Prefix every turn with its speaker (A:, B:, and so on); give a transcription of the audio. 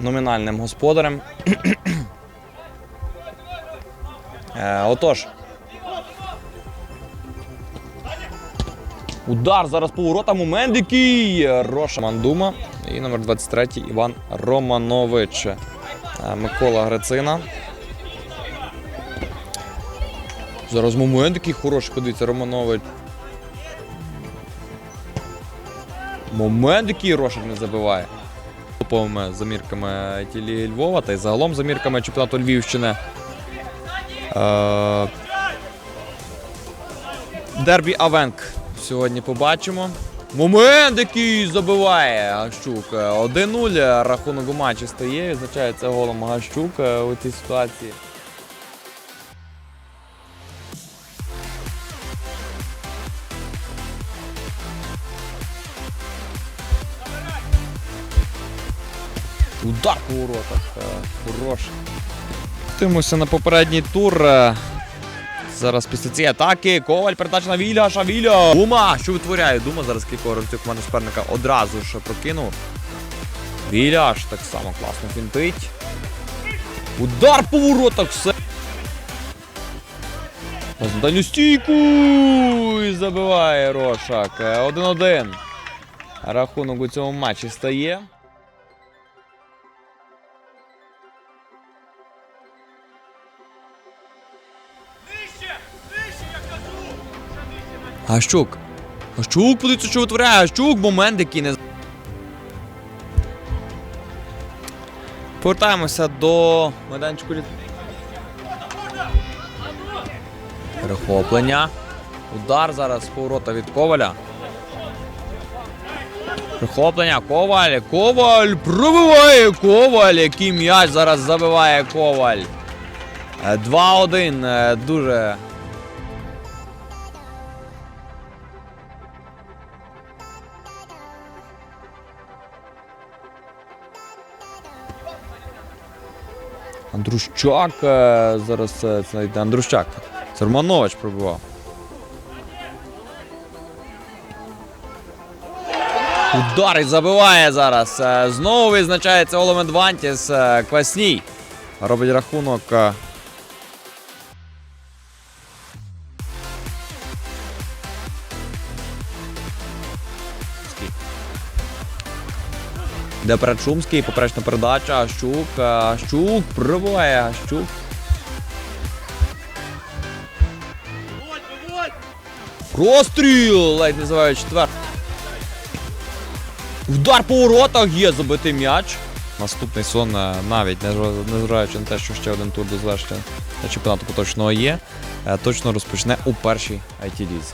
A: номінальним господарем. Е, Отож. Удар зараз поворотом у Мендикій. Роша Мандума. І номер 23 Іван Романович. Е, Микола Грицина. Зараз момент який хороший, подивіться, Романович. Момент, який Рошик не забиває. Топовими замірками тілі Львова та й загалом замірками чемпіонату Львівщини. Е, Дербі Авенк сьогодні побачимо. Момент, який забиває Гащук. 1-0. Рахунок у матчі стає. Відзначається голом Гащук е, у цій ситуації. Удар по воротах. е, Хороший. Тимося на попередній тур. е, Зараз після цієї атаки Коваль передача на Віляша. Віля. Дума! Що витворяє? Дума зараз кількох разів команди суперника одразу ж прокинув. Віляш так само класно фінтить. Удар по воротах все. На стійку і забиває Рошак. Е, 1-1. Рахунок у цьому матчі стає. Гащук. Гащук, подивіться, що витворяє. Гащук, момент, який не. Повертаємося до майданчику. літ- Перехоплення. Удар зараз з поворота від Коваля. Перехоплення. Коваль. Коваль пробиває Коваль. Який м'яч зараз забиває Коваль. Е, 2-1. Е, Дуже Андрущак е, зараз е, це йде Андрущак. Церманович пробував. Удар і забиває зараз. Е, Знову визначається Олемен Адвантіс. Е, Квасній. Робить рахунок. Де перед Шумський, поперечна передача, Гащук, е, Гащук, пробиває Гащук. Простріл! Ледь не забиває четвер. Удар по воротах є забитий м'яч. Наступний сон е, навіть не- незважаючи на те, що ще один тур до завершення чемпіонату поточного є, е, точно розпочне у першій IT-лізі.